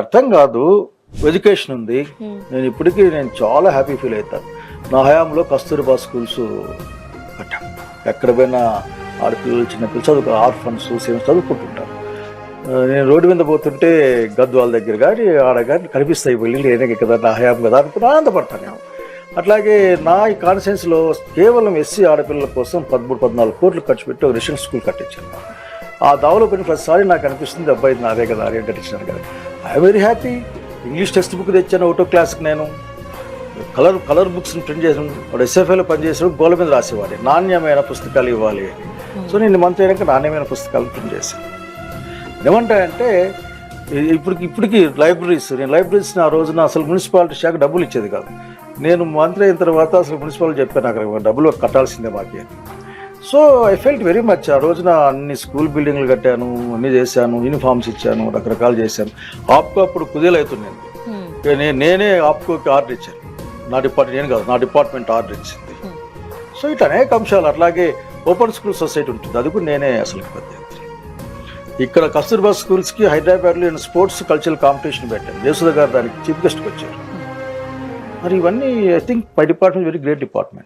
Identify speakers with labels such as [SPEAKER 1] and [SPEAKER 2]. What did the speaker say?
[SPEAKER 1] అర్థం కాదు ఎడ్యుకేషన్ ఉంది. నేను ఇప్పటికీ నేను చాలా హ్యాపీ ఫీల్ అవుతాను నా హయాంలో కస్తూరిబా స్కూల్స్ కట్టాం ఎక్కడ పోయినా ఆడపిల్లలు చిన్నపిల్లలు చదువు ఆర్ఫన్స్ సేమ్ చదువుకుంటుంటారు. నేను రోడ్డు మీద పోతుంటే గద్వాల దగ్గర కానీ ఆడ కానీ కనిపిస్తాయి వెళ్ళి నేనే కదా నా హయాం కదా అనుకుని ఆనందపడతాను నేను. అట్లాగే నా ఈ కాన్ఫరెన్స్లో కేవలం ఎస్సీ ఆడపిల్లల కోసం పదమూడు పద్నాలుగు కోట్లు ఖర్చు పెట్టి ఒక రెసిడెన్స్ స్కూల్ కట్టించాను. ఆ దావలో కొన్ని ప్రతిసారి నాకు అనిపిస్తుంది అబ్బాయి నాదే కదా అరే కట్టించాను కదా I very happy English text book తెచ్చాను ఒకటో క్లాస్కి నేను. కలర్ కలర్ బుక్స్ని ప్రింట్ చేసాను వాడు ఎస్ఎఫ్ఐలో పనిచేసాడు గోల మీద రాసేవాడి. నాణ్యమైన పుస్తకాలు ఇవ్వాలి. సో నేను మంత్ అయినాక నాణ్యమైన పుస్తకాలు ప్రింట్ చేశాను. ఏమంటాయంటే ఇ- ఇప్పటికి ఇప్పటికి లైబ్రరీస్ నేను లైబ్రరీస్ ఆ రోజున అసలు మున్సిపాలిటీ శాఖ డబ్బులు ఇచ్చేది కాదు. నేను మంత్రి అయిన తర్వాత అసలు మున్సిపాలిటీ చెప్పాను అక్కడ డబ్బులు కట్టాల్సిందే మాకే. So I felt very much ఆ రోజున అన్ని స్కూల్ బిల్డింగ్లు కట్టాను అన్ని చేశాను యూనిఫామ్స్ ఇచ్చాను రకరకాలు చేశాను. ఆప్కో అప్పుడు కుదేలు అవుతున్నాను ఇక నే- నేనే ఆప్కోకి ఆర్డర్ ఇచ్చాను. నా డిపార్ట్మెంట్ నేను కాదు నా డిపార్ట్మెంట్ ఆర్డర్ ఇచ్చింది. సో ఇట్లా అనేక అంశాలు అట్లాగే ఓపెన్ స్కూల్ సొసైటీ ఉంటుంది. అది కూడా నేనే అసలు పెద్ద. ఇక్కడ కస్తూర్బా స్కూల్స్కి హైదరాబాద్లో నేను స్పోర్ట్స్ కల్చరల్ కాంపిటీషన్ పెట్టాను. జయసుధ గారు దానికి చీఫ్ గెస్ట్కి వచ్చారు. మరి ఇవన్నీ I think my department very great department